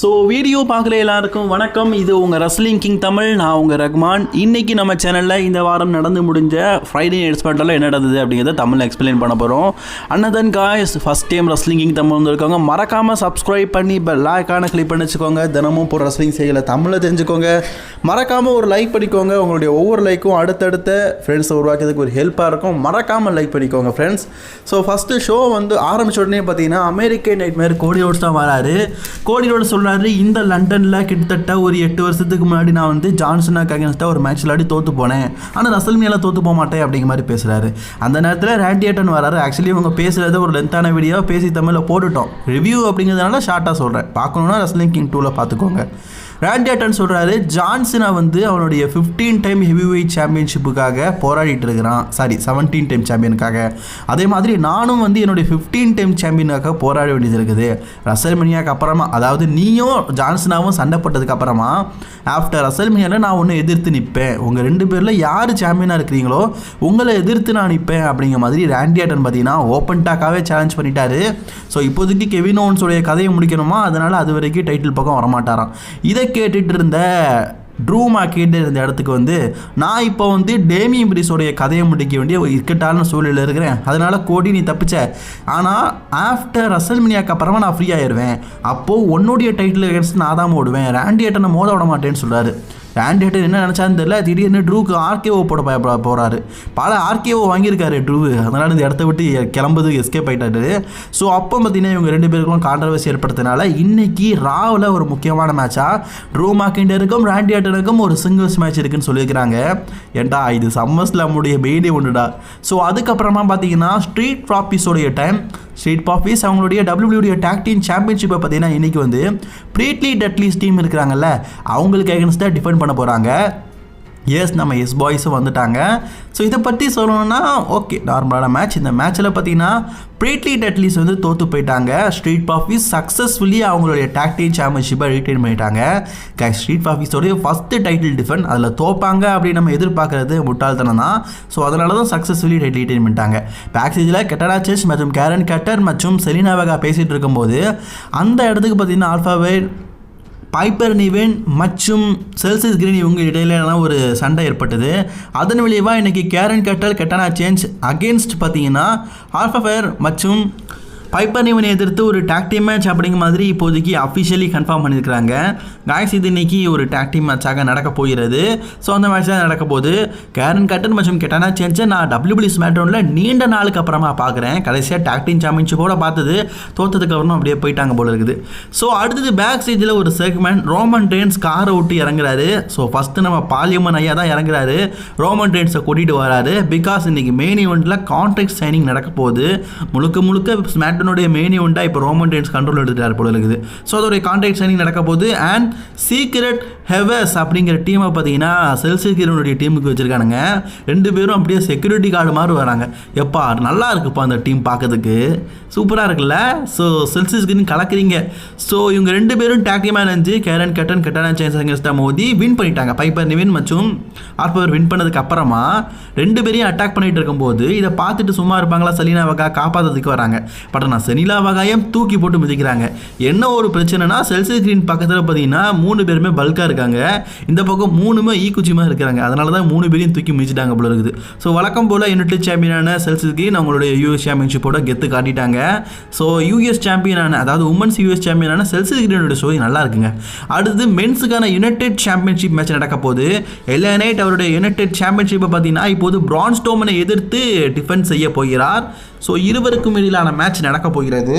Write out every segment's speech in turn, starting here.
So video பார்க்குற எல்லாருக்கும் வணக்கம். இது உங்கள் ரஸ்லிங் கிங் தமிழ் நான் உங்கள் ரஹ்மான். இன்னைக்கு நம்ம சேனலில் இந்த வாரம் நடந்து முடிஞ்ச ஃப்ரைடே எக்ஸ்பர்ட்டில் என்ன நடந்தது அப்படிங்கிறத தமிழில் எக்ஸ்பிளைன் பண்ண போகிறோம் அன்னதன் guys first time wrestling king Tamil வந்துருக்காங்க. மறக்காமல் சப்ஸ்கிரைப் பண்ணி இப்போ லாய்க்கான கிளிக் பண்ணி வச்சுக்கோங்க. தினமும் இப்போ ரஸ்லிங் செய்யலை தமிழில் தெரிஞ்சுக்கோங்க. மறக்காமல் ஒரு லைக் பண்ணிக்கோங்க. உங்களுடைய ஒவ்வொரு லைக்கும் அடுத்தடுத்த ஃப்ரெண்ட்ஸை உருவாக்குறதுக்கு ஒரு ஹெல்ப்பாக இருக்கும். மறக்காமல் லைக் பண்ணிக்கோங்க ஃப்ரெண்ட்ஸ் ஸோ ஃபஸ்ட்டு ஷோ வந்து ஆரம்பிச்ச உடனே பார்த்தீங்கன்னா அமெரிக்கன் நைட் மாதிரி கோடி ரோட்ஸ் தான் வராரு. கோடி ரோட்ஸ் சொல்கிறாரு இந்த லண்டனில் கிட்டத்தட்ட ஒரு எட்டு வருஷத்துக்கு முன்னாடி நான் வந்து ஜான்சனாக அகேன்ஸ்டாக ஒரு மேட்ச் விளையாடி தோற்று போனேன். ஆனால் ரசல்மியால தோற்று போக மாட்டேன் அப்படிங்கிற மாதிரி பேசுகிறாரு அந்த நேரத்தில் ரேண்டியேட்டன் வராரு. ஆக்சுவலி அவங்க பேசுகிறத ஒரு லென்த்தான வீடியோ பேசி தமிழில் போட்டுட்டோம். ரிவ்யூ அப்படிங்கிறதுனால ஷார்ட்டாக சொல்கிறேன் பார்க்கணுன்னா ரஸ்லிங் கிங் டூவில் பார்த்துக்கோங்க. ரேண்டேட்டன் சொல்கிறாரு ஜான்சனா வந்து அவனுடைய ஃபிஃப்டீன் டைம் ஹெவி வெயிட் சாம்பியன்ஷிப்புக்காக போராடிட்டு இருக்கிறான். சாரி செவன்டீன் டைம் சாம்பியனுக்காக அதே மாதிரி நானும் வந்து என்னுடைய ஃபிஃப்டீன் டைம் சாம்பியனுக்காக போராட வேண்டியது இருக்குது. ரசல்மனியாக்கு அப்புறமா அதாவது நீயும் ஜான்சனாவும் சண்டை போட்டதுக்கு அப்புறமா ஆஃப்டர் ரசல்மனியாவில் நான் ஒன்று எதிர்த்து நிற்பேன் உங்கள் ரெண்டு பேரில் யார் சாம்பியனாக இருக்கிறீங்களோ உங்களை எதிர்த்து நான் நிற்பேன் அப்படிங்கிற மாதிரி ரேண்டியாட்டன் பார்த்தீங்கன்னா ஓப்பன் டாக்காகவே சேலஞ்ச் பண்ணிட்டாரு. ஸோ இப்போதைக்கு கெவின் ஓன்ஸோடைய கதையை முடிக்கணுமா? அதனால் அது வரைக்கும் டைட்டில் பக்கம் வரமாட்டாராம். இதை கேட்டுட்டு இருந்த ட்ரூமா கேட்டு இருந்த இடத்துக்கு வந்து நான் இப்போ வந்து டேமி பிரிஸோடைய கதையை முடிக்க வேண்டிய ஒரு இக்கட்டான சூழலில் இருக்கிறேன். அதனால கோடி நீ தப்பிச்ச. ஆனால் ஆஃப்டர் ரசல்மினியாக்கு அப்புறமா நான் ஃப்ரீ ஆயிடுவேன் அப்போது உன்னுடைய டைட்டில் அகேன்ஸ்ட் நான் தான் ஓடுவேன் ரேண்டியேட்டனை மோத விட மாட்டேன்னு சொல்கிறாரு ரேண்டியேட்டன் என்ன நினச்சான்னு தெரியல. திடீர்னு ட்ரூக்கு ஆர்கேஓ போட பயப்பட போகிறாரு பல ஆர்கேஓ வாங்கியிருக்காரு ட்ரூ அதனால் இந்த இடத்த விட்டு கிளம்புது எஸ்கேப் ஆகிட்டாரு ஸோ அப்போ பார்த்தீங்கன்னா இவங்க ரெண்டு பேருக்கும் கான்ட்ரவர்சி ஏற்படுத்தினால இன்னைக்கு ராவில் ஒரு முக்கியமான மேட்சாக ட்ரூ மாக்கிண்டருக்கும் ரேண்டியேட்டனுக்கும் ஒரு சிங்கிள்ஸ் மேட்ச் இருக்குன்னு சொல்லியிருக்கிறாங்க. ஏன்டா இது சம்மர்ஸில் நம்முடைய மெயினே ஒன்றுடா ஸோ அதுக்கப்புறமா பார்த்தீங்கன்னா ஸ்ட்ரீட் ப்ராப்பீஸோடைய டைம் ஸ்ட்ரீட் பாஃபீஸ் அவங்களுடைய டபிள்யூடைய டேக் டீம் சாம்பியன்ஷிப்பை பார்த்தீங்கன்னா இன்றைக்கி வந்து ப்ரீட்லி டட்லீஸ் டீம் இருக்கிறாங்கல்ல அவங்களுக்கு எகன்ஸ்டாக டிஃபெண்ட் பண்ண போகிறாங்க எஸ் நம்ம எஸ் பாய்ஸும் வந்துட்டாங்க. ஸோ இதை பற்றி சொல்லணும்னா ஓகே நார்மலான மேட்ச் இந்த மேட்ச்சில் பார்த்தீங்கன்னா ப்ரீட்லி டெட்லிஸ் வந்து தோற்று போயிட்டாங்க. ஸ்ட்ரீட் பாஃபீஸ் சக்ஸஸ்ஃபுல்லி அவங்களுடைய டாக்டிக் சாம்பியன்ஷிப்பை ரீட்டைன் பண்ணிட்டாங்க. கை ஸ்ட்ரீட் பாஃபிஸோடைய ஃபஸ்ட்டு டைட்டில் டிஃபன் அதில் தோப்பாங்க அப்படின்னு நம்ம எதிர்பார்க்கறது முட்டாள்தனம் தான். ஸோ அதனால தான் சக்ஸஸ்ஃபுல்லி டைட்டில் ரீட்டைன் பண்ணிட்டாங்க. பேக்ஸேஜில் கெட்டடா செஸ் மற்றும் கேரன் கட்டர் மற்றும் செலினா வேகா பேசிகிட்டு இருக்கும்போது அந்த இடத்துக்கு பார்த்தீங்கன்னா ஆல்ஃபாவே பைப்பர் நிவேன் மற்றும் செல்சஸ் கிரீன் இவங்க இடையில ஒரு சண்டை ஏற்பட்டது. அதன் விளைவாக இன்றைக்கி கேரன் கட்டல் கெட்டனா சேஞ்ச் அகேன்ஸ்ட் பார்த்தீங்கன்னா ஆல்ஃபயர் மற்றும் பைப்பர் நிவனை எதிர்த்து ஒரு டாக் டீம் மேட்ச் அப்படிங்கிற மாதிரி இப்போதைக்கு அஃபிஷியலி கன்ஃபார்ம் பண்ணியிருக்கிறாங்க காய்ஸ் இது இன்னைக்கு ஒரு டாக் டீம் மேட்சாக நடக்க போகிறது. ஸோ அந்த மேட்ச் தான் நடக்க போகுது. கேரன் கட்டன் மற்றும் கெட்டானா சேஞ்சை நான் டபிள்யூபிளி ஸ்மேட்டோனில் நீண்ட நாளுக்கு அப்புறமா பார்க்குறேன். கடைசியாக டேக் டீம் சாம்பியன்ஷிப்போட பார்த்தது. தோத்ததுக்கு அப்புறம் அப்படியே போயிட்டாங்க போல இருக்குது. ஸோ அடுத்தது பேக் ஸ்டேஜில் ஒரு செக்மெண்ட் ரோமன் ட்ரெயின்ஸ் காரை விட்டு இறங்குறாரு. ஸோ ஃபஸ்ட்டு நம்ம பாலியம்மன் ஐயா தான் இறங்குறாரு. ரோமன் ட்ரெயின்ஸை கூட்டிகிட்டு வராரு. பிகாஸ் இன்னைக்கு மெயின் ஈவெண்ட்டில் கான்ட்ராக்ட் சைனிங் நடக்க போகுது. முழுக்க முழுக்க ஸ்மேட் ஸ்மேட்டனுடைய மெயின் உண்டா? இப்போ ரோமன் ட்ரெயின்ஸ் கண்ட்ரோல் எடுத்துட்டார் போல இருக்குது. ஸோ அதோடைய கான்ட்ராக்ட் சைனிங் நடக்க போகுது அண்ட் சீக்ரெட் ஹெவஸ் அப்படிங்கிற டீமை பார்த்தீங்கன்னா செல்சிகிரனுடைய டீமுக்கு வச்சுருக்கானுங்க. ரெண்டு பேரும் அப்படியே செக்யூரிட்டி கார்டு மாதிரி வராங்க. எப்பா நல்லா இருக்குப்பா அந்த டீம் பார்க்கறதுக்கு. சூப்பராக இருக்குல்ல? ஸோ செல்சியஸ் கிரீன் கலக்குறீங்க. ஸோ இவங்க ரெண்டு பேரும் டேக் டீமாக நினைஞ்சு கேரன் கட்டன் கெட்டான சேன்ஸ் மோதி வின் பண்ணிட்டாங்க. பைப்பர் நிவின் மற்றும் ஆர்பவர் வின் பண்ணதுக்கு அப்புறமா ரெண்டு பேரையும் அட்டாக் பண்ணிட்டு இருக்கும்போது இதை பார்த்துட்டு சும்மா இருப்பாங்களா? சலீனா வகா காப்பாற்றுறதுக்கு வராங்க. பட் ஆனால் செனிலா வகாயம் தூக்கி போட்டு மிதிக்கிறாங்க? என்ன ஒரு பிரச்சனைனா செல்சிஸ்கிரீன் பக்கத்தில் பார்த்தீங்கன்னா மூணு பேருமே பல்காக இருக்காங்க. இந்த பக்கம் மூணுமே ஈக்குச்சியமாக இருக்கிறாங்க. அதனால தான் மூணு பேரையும் தூக்கி மிதிச்சிட்டாங்க போல இருக்குது. ஸோ வழக்கம் போல் யுனைடெட் சாம்பியனான செல்சியஸ் அவங்களுடைய யூஎஸ் சாம்பியன்ஷிப்போட கெத்து காட்டிட்டாங்க. ஸோ யூஎஸ் சாம்பியனான அதாவது உமன்ஸ் யூஎஸ் சாம்பியனான செல்சியஸ் கிரீனோட ஸ்டோரி நல்லா இருக்குங்க. அடுத்து மென்ஸுக்கான யுனைடெட் சாம்பியன்ஷிப் மேட்ச் நடக்க போது எல்லா நைட் அவருடைய யுனைடெட் சாம்பியன்ஷிப்பை பார்த்தீங்கன்னா இப்போது பிரான்ஸ் டோமனை எதிர்த்து டிஃபென்ஸ் செய்ய போகிறார். ஸோ இருவருக்கும் இடையிலான மேட்ச் நடக்க போகிறது.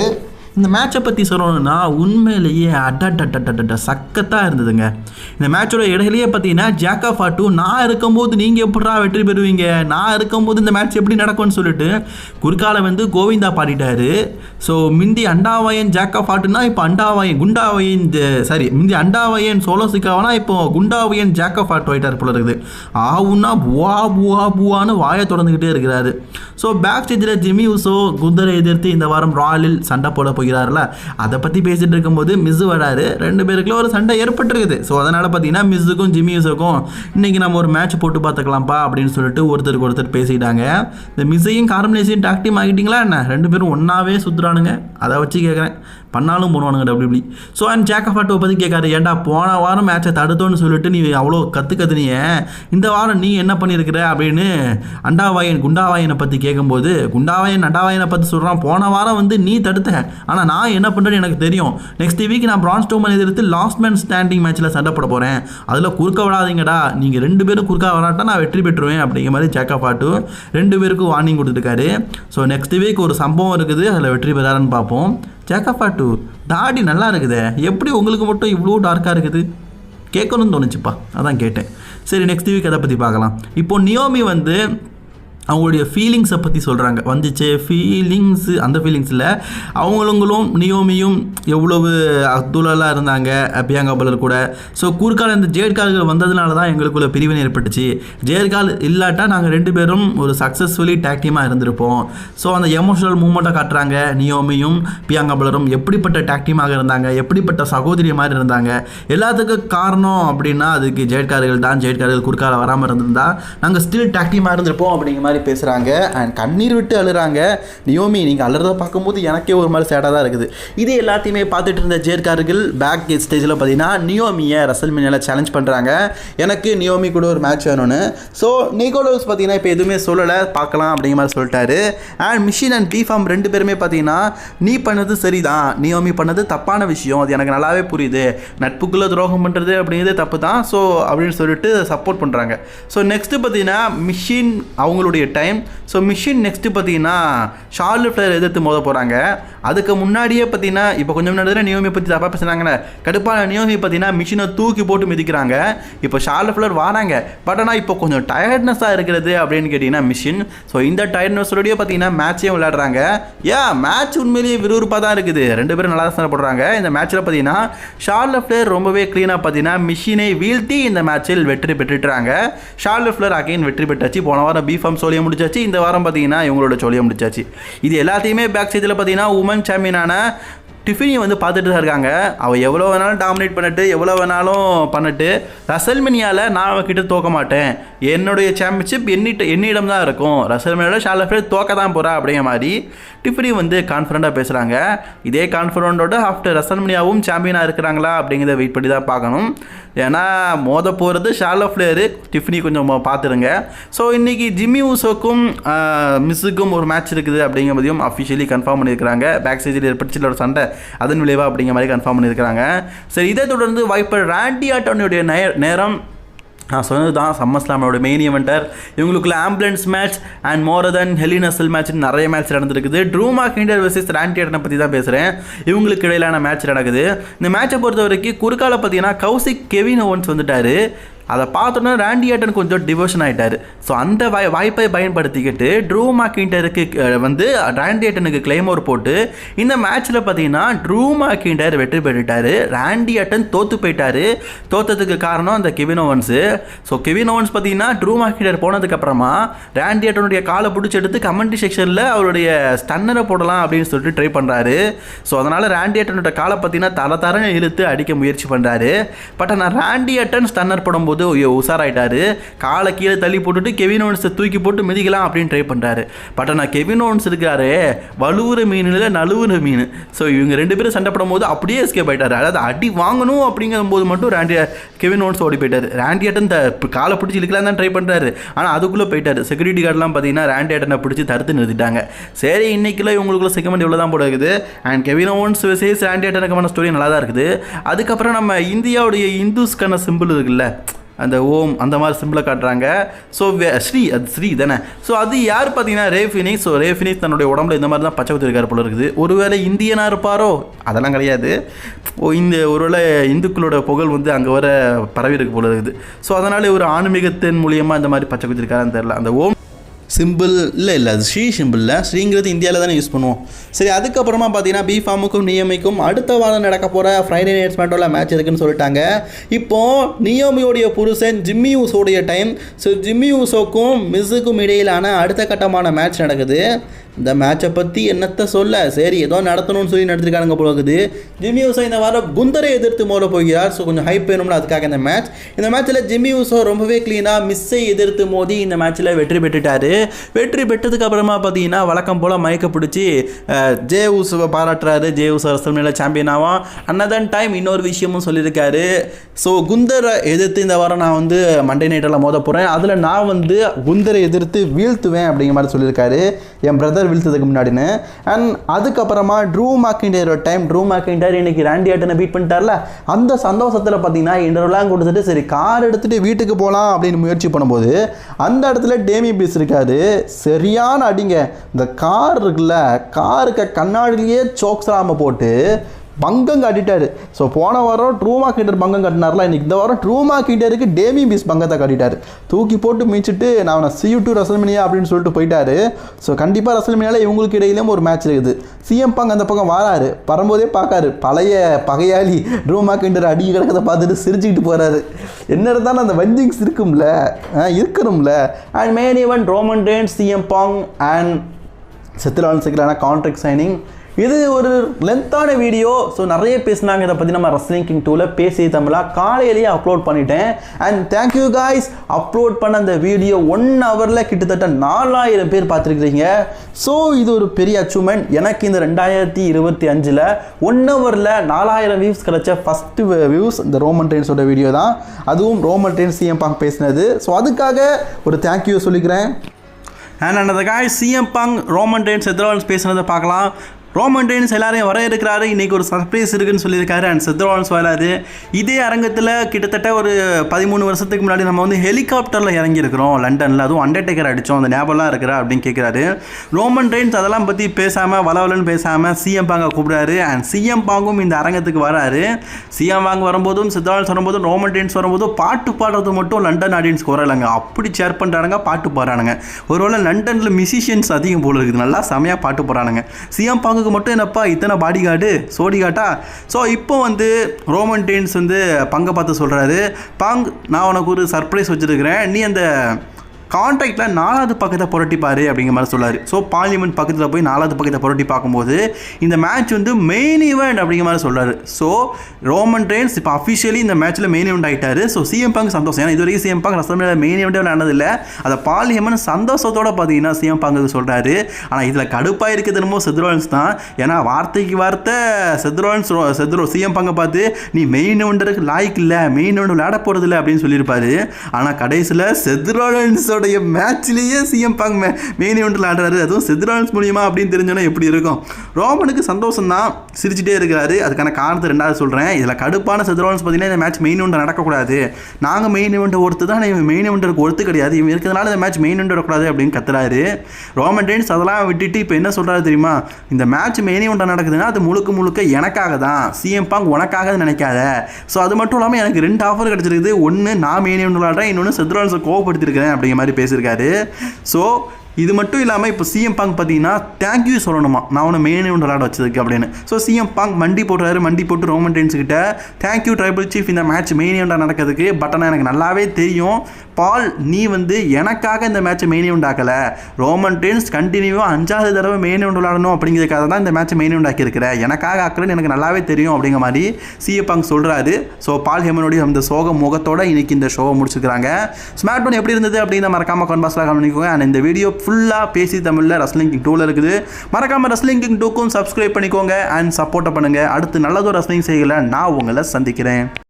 இந்த மேட்சை பற்றி சொல்லணும்னா உண்மையிலேயே அட்டட்ட சக்கத்தாக இருந்ததுங்க. இந்த மேட்சோட இடையிலேயே பார்த்தீங்கன்னா ஜாக்கா ஃபாட்டு நான் இருக்கும்போது நீங்கள் எப்படா வெற்றி பெறுவீங்க? நான் இருக்கும்போது இந்த மேட்ச் எப்படி நடக்கும்னு சொல்லிட்டு குறுக்கால வந்து கோவிந்தா பாடிட்டாரு. ஸோ மிந்தி அண்டாவாயன் ஜாக்கா ஃபாட்டுனா இப்போ அண்டாவாயன் குண்டாவையன் சாரி மிந்தி அண்டாவாயன் சோலோ சிக்காவனா இப்போ குண்டாவையன் ஜாக்கா ஃபாட்டு ஆகிட்டார் போல இருக்குது. ஆவுன்னா புவா புவா புவான்னு வாயை தொடர்ந்துக்கிட்டே இருக்கிறாரு. ஸோ பேக் ஸ்டேஜில் ஜிமி உசோ குந்தரை எதிர்த்து இந்த வாரம் ராயலில் சண்டை போட போகிறார்ல? அதை பற்றி பேசிகிட்டு இருக்கும்போது மிஸ் வராரு. ரெண்டு பேருக்குள்ள ஒரு சண்டை ஏற்பட்டிருக்குது. ஸோ அதனால் பார்த்தீங்கன்னா மிஸ்ஸுக்கும் ஜிம்மியூஸுக்கும் இன்றைக்கி நம்ம ஒரு மேட்ச் போட்டு பார்த்துக்கலாம்ப்பா அப்படின்னு சொல்லிட்டு ஒருத்தருக்கு ஒருத்தர் பேசிட்டாங்க இந்த மிஸ்ஸையும் கார்மலேஷையும் டாக் ஆகிட்டீங்களா என்ன? ரெண்டு பேரும் ஒன்றாவே சுற்றுறானுங்க அதை வச்சு கேட்குறேன் பண்ணாலும் பண்ணுவானுங்க டபிள்யூபி ஸோ அண்ட் ஜேக்கஃபாட்டோ பற்றி கேட்காரு ஏன்டா போன வாரம் மேட்சை தடுத்தோன்னு சொல்லிட்டு நீ அவ்வளோ கற்று இந்த வாரம் நீ என்ன பண்ணியிருக்கிற அப்படின்னு அண்டாவாயன் குண்டாவாயனை பற்றி கேட்கும்போது குண்டாவாயன் அண்டாவாயனை பற்றி சொல்கிறான் போன வாரம் வந்து நீ தடுத்த. ஆனால் நான் என்ன பண்ணுறேன்னு எனக்கு தெரியும். நெக்ஸ்ட் வீக் நான் பிரான்ஸ் டோமன் எதிர்த்து லாஸ்ட் மேன் ஸ்டாண்டிங் மேட்ச்சில் சண்டை போட போகிறேன் அதில் குறுக்க விடாதீங்கடா நீங்கள் ரெண்டு பேரும் குறுக்க வராட்டா நான் வெற்றி பெற்றுவேன் அப்படிங்கிற மாதிரி ஜேக்கப்பாட்டு ரெண்டு பேருக்கும் வார்னிங் கொடுத்துருக்காரு. ஸோ நெக்ஸ்ட் வீக் ஒரு சம்பவம் இருக்குது. அதில் வெற்றி பெறாருன்னு பார்ப்போம். ஜேக்கப்பாட்டு தாடி நல்லா இருக்குதே. எப்படி உங்களுக்கு மட்டும் இவ்வளோ டார்க்காக இருக்குது? கேட்கணும்னு தோணுச்சுப்பா. அதான் கேட்டேன். சரி நெக்ஸ்ட் வீக் அதை பற்றி பார்க்கலாம். இப்போ நியோமி வந்து அவங்களுடைய ஃபீலிங்ஸை பற்றி சொல்கிறாங்க வந்துச்சு ஃபீலிங்ஸு அந்த ஃபீலிங்ஸில் அவங்களுங்களும் நியோமியும் எவ்வளவு அத்துலலாக இருந்தாங்க பியாங்கா பலர் கூட. ஸோ கூர்கால இந்த ஜேட்கால்கள் வந்ததுனால தான் எங்களுக்குள்ள பிரிவினை ஏற்பட்டுச்சு. ஜேட்கால் இல்லாட்டா நாங்கள் ரெண்டு பேரும் ஒரு சக்ஸஸ்ஃபுல்லி டேக் டீமாக இருந்திருப்போம். ஸோ அந்த எமோஷனல் மூமெண்ட்டாக காட்டுறாங்க நியோமியும் பியாங்கா பலரும் எப்படிப்பட்ட டேக்டீமாக இருந்தாங்க எப்படிப்பட்ட சகோதரி மாதிரி இருந்தாங்க. எல்லாத்துக்கும் காரணம் அப்படின்னா அதுக்கு ஜேட்கார்கள் தான். ஜேட்கார்கள் குறுக்கால வராமல் இருந்திருந்தா நாங்கள் ஸ்டில் டேக் டீமாக இருந்திருப்போம் அப்படிங்கிற மாதிரி பேசுகிறாங்க அண்ட் கண்ணீர் விட்டு அழுறாங்க. நியோமி நீங்கள் அழுறதை பார்க்கும்போது எனக்கே ஒரு மாதிரி சேடாக தான் இருக்குது. இது எல்லாத்தையுமே பார்த்துட்டு இருந்த ஜேர்கார்கள் பேக் ஸ்டேஜில் பார்த்தீங்கன்னா நியோமியை ரசல் மினியில் சேலஞ்ச் பண்ணுறாங்க எனக்கு நியோமி கூட ஒரு மேட்ச் வேணும்னு. ஸோ நிகோலோஸ் பார்த்தீங்கன்னா இப்போ எதுவுமே சொல்லலை. பார்க்கலாம் அப்படிங்கிற மாதிரி சொல்லிட்டாரு. அண்ட் மிஷின் அண்ட் பிஃபார்ம் ரெண்டு பேருமே பார்த்தீங்கன்னா நீ பண்ணது சரிதான். நியோமி பண்ணது தப்பான விஷயம். அது எனக்கு நல்லாவே புரியுது. நட்புக்குள்ளே துரோகம் பண்ணுறது அப்படிங்கிறது தப்பு தான் ஸோ அப்படின்னு சொல்லிட்டு சப்போர்ட் பண்ணுறாங்க ஸோ நெக்ஸ்ட்டு பார்த்தீங்கன்னா மிஷின் அவங்களுடைய டைம் ஸோ மிஷின் நெக்ஸ்ட்டு பார்த்தீங்கன்னா ஷார்லு ஃப்ளர் எதிர்த்து மோத போகிறாங்க அதுக்கு முன்னாடியே பார்த்தீங்கன்னா இப்போ கொஞ்சம் நேரத்தில் நியோமி பற்றி தப்பாக பேசுனாங்கண்ணே கடுப்பான நியோமி பார்த்தீங்கன்னா மிஷினை தூக்கி போட்டு மிதிக்கிறாங்க. இப்போ ஷார்லு ஃப்ளர் வராங்க. பட் ஆனால் இப்போ கொஞ்சம் டயர்ட்னஸாக இருக்கிறது அப்படின்னு கேட்டிங்கன்னா மிஷின் ஸோ இந்த டயர்ட்னஸோடய பார்த்தீங்கன்னா மேட்சையும் விளையாடுறாங்க. ஏன் மேட்ச் உண்மையிலேயே விறுவிறுப்பாக தான் இருக்குது. ரெண்டு பேரும் நல்லா தான் போடுறாங்க. இந்த மேட்ச்சில் பார்த்தீங்கன்னா ஷார்லு ஃப்ளர் ரொம்பவே க்ளீனாக பார்த்தீங்கன்னா மிஷினை வீழ்த்தி இந்த மேட்சில் வெற்றி பெற்றுட்டாங்க. ஷார்லு ஃப்ளர் அகைன் வெற்றி பெற்றாச்சு. போன வாரம் பிஃபார்ம் சோழிய முடிச்சாச்சு இந்த வாரம் பார்த்தீங்கன்னா இவங்களோட சோழிய முடிச்சாச்சு. இது எல்லாத்தையுமே பேக் சைடில் பார்த்தீங்கன்னா உமன் சாம்பியனான டிஃபினி வந்து பார்த்துட்டு தான் இருக்காங்க. அவள் எவ்வளோ வேணாலும் டாமினேட் பண்ணிட்டு எவ்வளோ வேணாலும் பண்ணிட்டு ரசல்மினியாவில் நான் அவகிட்ட தோக்க மாட்டேன். என்னுடைய சாம்பியன்ஷிப் என்னிட்ட என்னிடம் தான் இருக்கும். ரசல்மினியாவில் ஷாலஃபேட் தோக்க தான் போகிறா அப்படிங்கிற மாதிரி டிஃபினி வந்து கான்ஃபிடண்ட்டாக பேசுகிறாங்க இதே கான்ஃபிடண்ட்டோட ஆஃப்டர் ரசல்மினியாவும் சாம்பியனாக இருக்கிறாங்களா அப்படிங்கிறத வெயிட் பண்ணி தான் பார்க்கணும். ஏன்னா மோத போகிறது ஷாலோ ஃப்ளேரு டிஃபினி கொஞ்சம் பார்த்துருங்க. ஸோ இன்றைக்கி ஜிம்மி ஊசோக்கும் மிஸ்ஸுக்கும் ஒரு மேட்ச் இருக்குது அப்படிங்கிறதையும் அஃபிஷியலி கன்ஃபார்ம் பண்ணியிருக்கிறாங்க. பேக் ஸ்டேஜில் ஏற்பட்டுச்சு ஒரு சண்டை. அதன் விளைவாக அப்படிங்கிற மாதிரி கன்ஃபார்ம் பண்ணியிருக்கிறாங்க. சரி இதை தொடர்ந்து வைப்பர் ராண்டி ஆட்டோனுடைய நேரம். நான் சொன்னது தான் சம்மஸ்லாமோட மெயின் இவெண்டர் இவங்களுக்குள்ள ambulance match and more then Hell in a Cell match நிறைய மேட்ச் நடந்திருக்குது. ட்ரூமா கிண்டர் வர்சஸ் ராண்டியட்டனை பற்றி தான் பேசுகிறேன் இவங்களுக்கு இடையிலான மேட்ச் நடக்குது. இந்த மேட்சை பொறுத்த வரைக்கும் குறுக்கால பார்த்தீங்கன்னா கௌசிக் கெவின் ஓவன்ஸ் வந்துட்டார். அதை பார்த்தோன்னா ராண்டி ஆட்டன் கொஞ்சம் டிவோஷன் ஆகிட்டார் ஸோ அந்த வாய் வாய்ப்பை பயன்படுத்திக்கிட்டு ட்ரூ மாக்கிண்டருக்கு வந்து ராண்டி ஆட்டனுக்கு கிளைமோர் போட்டு இந்த மேட்ச்சில் பார்த்தீங்கன்னா ட்ரூ மாக்கிண்டர் வெற்றி பெற்றுட்டார். ரேண்டி ஆட்டன் தோற்று போயிட்டார். தோத்ததுக்கு காரணம் அந்த Kevin Owens so Kevin Owens பார்த்தீங்கன்னா ட்ரூ மாக்கிண்டர் போனதுக்கப்புறமா ராண்டி ஆட்டனுடைய காலை பிடிச்சி எடுத்து கமெண்ட்ரி செக்ஷனில் அவருடைய ஸ்டன்னரை போடலாம் அப்படின்னு சொல்லிட்டு ட்ரை பண்ணுறாரு ஸோ அதனால் ராண்டி ஆட்டனோட காலை பார்த்தீங்கன்னா தர தர இழுத்து அடிக்க முயற்சி பண்ணுறாரு பட் ஆனால் ராண்டி ஆட்டன் ஸ்டன்னர் போடும்போது போது உஷாராயிட்டாரு. காலை கீழே தள்ளி போட்டுட்டு கெவின் ஓன்ஸை தூக்கி போட்டு மிதிக்கலாம் அப்படின்னு ட்ரை பண்ணுறாரு பட் ஆனால் கெவின் ஓன்ஸ் இருக்காரு வலுவுற மீனில் நழுவுற மீன். ஸோ இவங்க ரெண்டு பேரும் சண்டை படும் போது அப்படியே எஸ்கேப் ஆயிட்டாரு. அதாவது அடி வாங்கணும் அப்படிங்கிற போது மட்டும் ராண்டி கெவின் ஓன்ஸ் ஓடி போயிட்டார். ராண்டி ஆட்டன் த காலை பிடிச்சி இழுக்கலாம் தான் ட்ரை பண்ணுறாரு ஆனால் அதுக்குள்ளே போயிட்டார். செக்யூரிட்டி கார்டெலாம் பார்த்தீங்கன்னா ராண்டி ஆட்டனை பிடிச்சி தடுத்து நிறுத்திட்டாங்க. சரி இன்னைக்குள்ள இவங்களுக்குள்ள செகமெண்ட் இவ்வளோ தான் போட இருக்குது. And Kevin Owens versus Randy ஆட்டனுக்கான story நல்லா தான் இருக்குது. அதுக்கப்புறம் நம்ம இந்தியாவுடைய இந்துஸ்க்கான சிம்பிள் இருக்குல்ல அந்த ஓம் அந்த மாதிரி சிம்பிளை காட்டுறாங்க. ஸோ ஸ்ரீ அது ஸ்ரீ தானே? ஸோ அது யார் பார்த்தீங்கன்னா ரே ஸோ ரேஃபினிக்ஸ் தன்னுடைய உடம்புல இந்த மாதிரி தான் பச்சை குத்திருக்காரு போல இருக்குது. ஒருவேளை இந்தியனாக இருப்பாரோ? அதெல்லாம் கிடையாது. ஓ இந்த ஒருவேளை இந்துக்களோட புகழ் வந்து அங்கே வர பரவி இருக்கு போல இருக்குது. ஸோ அதனால் ஒரு ஆன்மீகத்தின் மூலியமாக இந்த மாதிரி பச்சை குத்திருக்காருன்னு தெரில அந்த ஓம் சிம்பிள் இல்லை இல்லை அது ஸ்ரீ சிம்பிளில் ஸ்ரீங்கிறது இந்தியாவில் தானே யூஸ் பண்ணுவோம். சரி அதுக்கப்புறமா பார்த்தீங்கன்னா பி ஃபார்முக்கும் நியமிக்கும் அடுத்த வாரம் நடக்க போகிற ஃப்ரைடே நைட் ஸ்மாட்டோவில் மேட்ச் இருக்குன்னு சொல்லிட்டாங்க. இப்போது நியோமியோடைய புருஷன் ஜிம்மி யூஸோடைய டைம் ஸோ ஜிம்மி யூஸோக்கும் மிஸ்ஸுக்கும் இடையிலான அடுத்த கட்டமான மேட்ச் நடக்குது. இந்த மேட்சை பற்றி என்னத்தை சொல்ல? சரி ஏதோ நடத்தணும்னு சொல்லி நடத்திருக்கானுங்க போல ஜிம்மி ஊசோ இந்த வாரம் குந்தரை எதிர்த்து மோத போகிறார். ஸோ கொஞ்சம் ஹைப் வேணும்னு அதுக்காக இந்த மேட்ச் இந்த மேட்ச்சில் ஜிம்மி ஊசோ ரொம்பவே க்ளீனாக மிஸ்ஸை எதிர்த்து மோதி இந்த மேட்ச்சில் வெற்றி பெற்றுட்டார். வெற்றி பெற்றதுக்கு அப்புறமா பார்த்தீங்கன்னா வழக்கம் போல் மயக்க பிடிச்சி ஜே ஊசுவை பாராட்டுறாரு. ஜே ஊசோ ரசல்மேல சாம்பியன் ஆவான். அன்னதன் டைம் இன்னொரு விஷயமும் சொல்லியிருக்காரு. ஸோ குந்தரை எதிர்த்து இந்த வாரம் நான் வந்து மண்டே நைட்டில் மோத போகிறேன் அதில் நான் வந்து குந்தரை எதிர்த்து வீழ்த்துவேன் அப்படிங்கிற மாதிரி சொல்லியிருக்காரு. என் பிரதர் வீழ்த்ததுக்கு முன்னாடின்னு. அண்ட் அதுக்கப்புறமா ட்ரூ மாக்கிண்டியரோட டைம் ட்ரூ மாக்கிண்டியர் இன்னைக்கு ரேண்டி ஆட்டனை பீட் பண்ணிட்டார்ல. அந்த சந்தோஷத்தில் பார்த்தீங்கன்னா இன்டர்வெல்லாம் கொடுத்துட்டு சரி கார் எடுத்துகிட்டு வீட்டுக்கு போகலாம் அப்படின்னு முயற்சி பண்ணும்போது அந்த இடத்துல டேமி பீஸ் இருக்காது. சரியான அடிங்க. இந்த கார் இருக்குல்ல காருக்கு கண்ணாடியிலேயே சோக்ஸாமல் போட்டு பங்கம் காட்டிட்டாரு. ஸோ போன வாரம் ட்ரூமா கீட்டர் பங்கம் கட்டினார்ல இன்னைக்கு இந்த வாரம் ட்ரூமா கீட்டருக்கு டேமி பீஸ் பங்கத்தை காட்டிட்டாரு. தூக்கி போட்டு மீச்சிட்டு நான் அவனை சியூ டூ ரசல்மினியா அப்படின்னு சொல்லிட்டு போயிட்டாரு. ஸோ கண்டிப்பாக ரசல்மினியாவில் இவங்களுக்கு இடையிலும் ஒரு மேட்ச் இருக்குது. சிஎம் பங்க் அந்த பக்கம் வராரு. வரும்போதே பார்க்காரு. பழைய பகையாளி ட்ரூமா கீண்டர் அடி கிடக்கதை பார்த்துட்டு சிரிச்சுக்கிட்டு போகிறாரு என்ன இருந்தாலும் அந்த வஞ்சிங்ஸ் இருக்கும்ல இருக்கணும்ல. அண்ட் மேன் ஈவன் ரோமன் டேன் சிஎம் பாங் அண்ட் செத்துலான் சிக்கலான கான்ட்ராக்ட் சைனிங் இது ஒரு லென்த்தான வீடியோ ஸோ நிறைய பேசினாங்க. இதை பற்றி நம்ம ரஸ்லிங் கிங் டூவில் பேசி தமிழாக காலையிலேயே அப்லோட் பண்ணிட்டேன். அண்ட் தேங்க்யூ காய்ஸ் அப்லோட் பண்ண அந்த வீடியோ ஒன் ஹவரில் கிட்டத்தட்ட நாலாயிரம் பேர் பார்த்துருக்குறீங்க. ஸோ இது ஒரு பெரிய அச்சீவ்மெண்ட் எனக்கு இந்த ரெண்டாயிரத்தி இருபத்தி அஞ்சில் ஒன் ஹவரில் நாலாயிரம் வியூஸ் கிடச்ச ஃபஸ்ட்டு வியூஸ் இந்த ரோமன் ட்ரெயின்ஸோட வீடியோ தான். அதுவும் ரோமன் ட்ரெயின் சிஎம் பாங் பேசினது. ஸோ அதுக்காக ஒரு தேங்க்யூ சொல்லிக்கிறேன். அண்ட் அந்த காய் சிஎம் பங் ரோமன் டெயின்ஸ் எத்ரோலன்ஸ் பேசுனதை பார்க்கலாம். ரோமன் ரெயின்ஸ் எல்லாரையும் வர இருக்கிறாரு இன்றைக்கி ஒரு சர்ப்ரைஸ் இருக்குன்னு சொல்லியிருக்காரு. அண்ட் செத்ரோலன்ஸ் வராது இதே அரங்கத்தில் கிட்டத்தட்ட ஒரு பதிமூணு வருஷத்துக்கு முன்னாடி நம்ம வந்து ஹெலிகாப்டரில் இறங்கியிருக்கிறோம். லண்டனில். அதுவும் அண்டர்டேக்கர் அடித்தோம் அந்த ஞாபகம்லாம் இருக்கிறா அப்படின்னு கேட்குறாரு ரோமன் ரெயின்ஸ் அதெல்லாம் பற்றி பேசாமல் வளவலன்னு பேசாமல் சிஎம் பாங்க கூப்பிடுறாரு. அண்ட் சிஎம் பாங்கும் இந்த அரங்கத்துக்கு வராரு. சிஎம் பாங் வரும்போதும் சித்தாலன்ஸ் வரும்போதும் ரோமன் ரெயின்ஸ் வரும்போதும் பாட்டு பாடுறது மட்டும் லண்டன் ஆடியன்ஸ்க்கு வரலைங்க. அப்படி சேர் பண்ணுறானுங்க பாட்டு பாடுறானுங்க. ஒருவேளை லண்டனில் மியூசிஷியன்ஸ் அதிகம் போல இருக்குது. நல்லா செமையாக பாட்டு போடுறானுங்க. சிஎம் பாங்கு பாங்குக்கு மட்டும் என்னப்பா இத்தனை பாடி கார்டு சோடி காட்டா? ஸோ இப்போ வந்து ரோமன் டெயின்ஸ் வந்து பங்கை பார்த்து சொல்கிறாரு பாங் நான் உனக்கு ஒரு சர்ப்ரைஸ் வச்சுருக்கிறேன். நீ அந்த கான்ட்ராக்டில் நாலாவது பக்கத்தை புரட்டிப்பார் அப்படிங்கிற மாதிரி சொன்னார் ஸோ பார்லிமெண்ட் பக்கத்தில் போய் நாலாவது பக்கத்தை புரட்டி பார்க்கும்போது இந்த மேட்ச் வந்து மெயின் ஈவெண்ட் அப்படிங்கிற மாதிரி சொல்றாரு ஸோ ரோமன் ரெயின்ஸ் இப்போ அஃபிஷியலி இந்த மேட்ச்சில் மெயின் ஈவெண்ட் ஆகிட்டாரு ஸோ சிஎம் பங்க் சந்தோஷம். ஏன்னா இது வரைக்கும் சிஎம் பங்க் ரசமையில் மெயின் ஈவெண்ட்டே விளையாண்டதில்லை அதை பார்லிமெண்ட் சந்தோஷத்தோடு பார்த்தீங்கன்னா சிஎம் பங்கு சொல்கிறாரு ஆனால் இதில் கடுப்பாக இருக்குது என்னமோ தான். ஏன்னா வார்த்தைக்கு வார்த்தை செத்ரோன்ஸ் செத்ரோ சிஎம் பங்கை பார்த்து நீ மெயின் ஈவெண்ட்டுக்கு லாய்க்கு இல்லை. மெயின் ஈவெண்ட் விளையாட போகிறது இல்லை அப்படின்னு சொல்லியிருப்பாரு. ஆனால் கடைசியில் செத்ரோலன்ஸோடைய மேட்ச்லேயே சிஎம் பாங் மே மெயின் ஈவெண்ட்டில் ஆடுறாரு. அதுவும் சித்ரான்ஸ் மூலியமா அப்படின்னு தெரிஞ்சோன்னா எப்படி இருக்கும்? ரோமனுக்கு சந்தோஷம் தான் சிரிச்சிட்டே இருக்கிறாரு. அதுக்கான காரணத்தை ரெண்டாவது சொல்கிறேன் இதில் கடுப்பான சித்ரான்ஸ் பார்த்தீங்கன்னா இந்த மேட்ச் மெயின் ஒன்று நடக்கக்கூடாது. நாங்கள் மெயின் ஈவெண்ட் ஒருத்து தான் இவன் மெயின் ஈவெண்ட்டுக்கு ஒருத்து கிடையாது. இவன் இருக்கிறதுனால இந்த மேட்ச் மெயின் ஈவெண்ட் வரக்கூடாது அப்படின்னு கத்துறாரு. ரோமன் டெயின்ஸ் அதெல்லாம் விட்டுட்டு இப்போ என்ன சொல்கிறாரு தெரியுமா? இந்த மேட்ச் மெயின் ஒன்று நடக்குதுன்னா அது முழுக்க முழுக்க எனக்காக தான். சிஎம் பாங் உனக்காக நினைக்காத. ஸோ அது மட்டும் இல்லாமல் எனக்கு ரெண்டு ஆஃபர் கிடச்சிருக்குது. ஒன்று நான் மெயின் ஈவெண்ட் விளாட்றேன் இன்னொன்று செத்ரோலன்ஸை கோவப்படுத்திருக்கிறேன் அப்படிங்கிற மாதிரி பேசியிருக்காரு. ஸோ இது மட்டும் இல்லாமல் இப்போ சிஎம் பாங் பார்த்தீங்கன்னா தேங்க்யூ சொல்லணுமா? நான் உன்னை மெயின் ஈவெண்ட் விளாட வச்சதுக்கு அப்படின்னு. ஸோ சிஎம் பாங் மண்டி போடுறாரு மண்டி போட்டு ரோமன் டென்ஸ் கிட்ட. தேங்க்யூ ட்ரைபிள் சீஃப் இந்த மேட்ச் மெயின் ஈவெண்ட்டாக நடக்கிறதுக்கு. பட் ஆனால் எனக்கு நல்லாவே தெரியும். பால் நீ வந்து எனக்காக இந்த மேட்ச்சை மெயின் ஈவெண்ட் ஆக்கலை ரோமன் டென்ஸ் கண்டினியூவாக அஞ்சாவது தடவை மெயின் ஈவெண்ட் விளாடணும் அப்படிங்கிறதுக்காக தான் இந்த மேட்ச்சை மெயின் ஈவெண்ட் ஆக்கியிருக்கிற எனக்காக ஆக்கலன்னு எனக்கு நல்லாவே தெரியும் அப்படிங்கிற மாதிரி சிஎம் சொல்கிறாரு ஸோ பால் ஹெமனுடைய அந்த சோக முகத்தோட இன்னைக்கு இந்த ஷோவை முடிச்சுக்கிறாங்க ஸ்மார்ட் ஃபோன் எப்படி இருந்தது அப்படின்னு மறக்காம கான்பாஸில் கவனிக்கோங்க அண்ட் இந்த வீடியோ ஃபுல்லாக பேசி தமிழில் ரஸ்லிங் கிங் டூவில் இருக்குது. மறக்காம ரஸ்லிங் கிங் டூக்கும் சப்ஸ்கிரைப் பண்ணிக்கோங்க அண்ட் சப்போர்ட்டை பண்ணுங்கள் அடுத்து நல்லதோ ரஸ்லிங் செய்யலை நான் உங்களை சந்திக்கிறேன்.